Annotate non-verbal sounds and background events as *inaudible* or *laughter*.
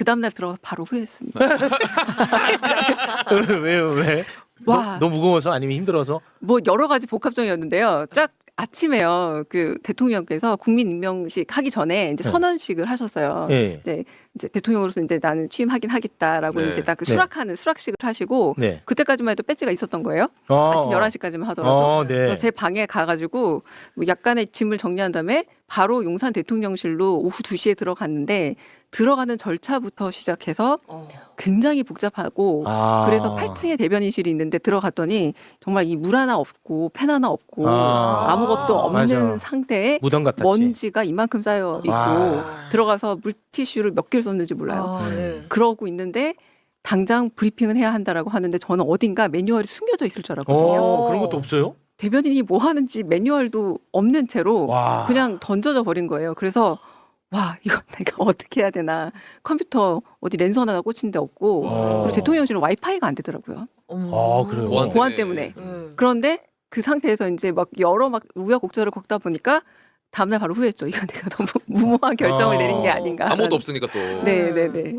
그 다음날 들어가서 바로 후회했습니다. 왜요 왜? 와. 너, 너 무거워서 아니면 힘들어서? 뭐 여러 가지 복합적이었는데요. 딱 아침에요. 그 대통령께서 국민 임명식 하기 전에 이제 네. 선언식을 하셨어요. 예. 이제, 이제 대통령으로서 이제 나는 취임하긴 하겠다라고 네. 이제 딱 그 네. 수락하는 수락식을 하시고 네. 그때까지만 해도 배지가 있었던 거예요. 어, 아침 11시까지만 하더라도. 어, 네. 제 방에 가 가지고 뭐 약간의 짐을 정리한 다음에 바로 용산 대통령실로 오후 2시에 들어갔는데 들어가는 절차부터 시작해서 어. 굉장히 복잡하고 아. 그래서 8층에 대변인실이 있는데 들어갔더니 정말 이 물 하나 없고 펜 하나 없고 아. 아 무것도 없는 맞아. 상태에 무덤 같았지. 먼지가 이만큼 쌓여 있고 와. 들어가서 물티슈를 몇 개를 썼는지 몰라요. 아, 음. 네. 그러고 있는데 당장 브리핑은 해야 한다라고 하는데 저는 어딘가 매뉴얼이 숨겨져 있을 줄 알았거든요. 어, 그런 것도 없어요? 대변인이 뭐 하는지 매뉴얼도 없는 채로 와. 그냥 던져져 버린 거예요. 그래서 와 이거 *laughs* 내가 어떻게 해야 되나 컴퓨터 어디 랜선 하나 꽂힌 데 없고 어. 그리고 대통령실은 와이파이가 안 되더라고요. 아, 그래요? 보안 보안 때문에. 음. 그런데 그 상태에서 이제 막 여러 막 우여곡절을 겪다 보니까 다음날 바로 후회했죠. 이거 내가 너무 *laughs* 무모한 결정을 어. 내린 게 아닌가. 아무것도 없으니까 또. 네, 네, 네.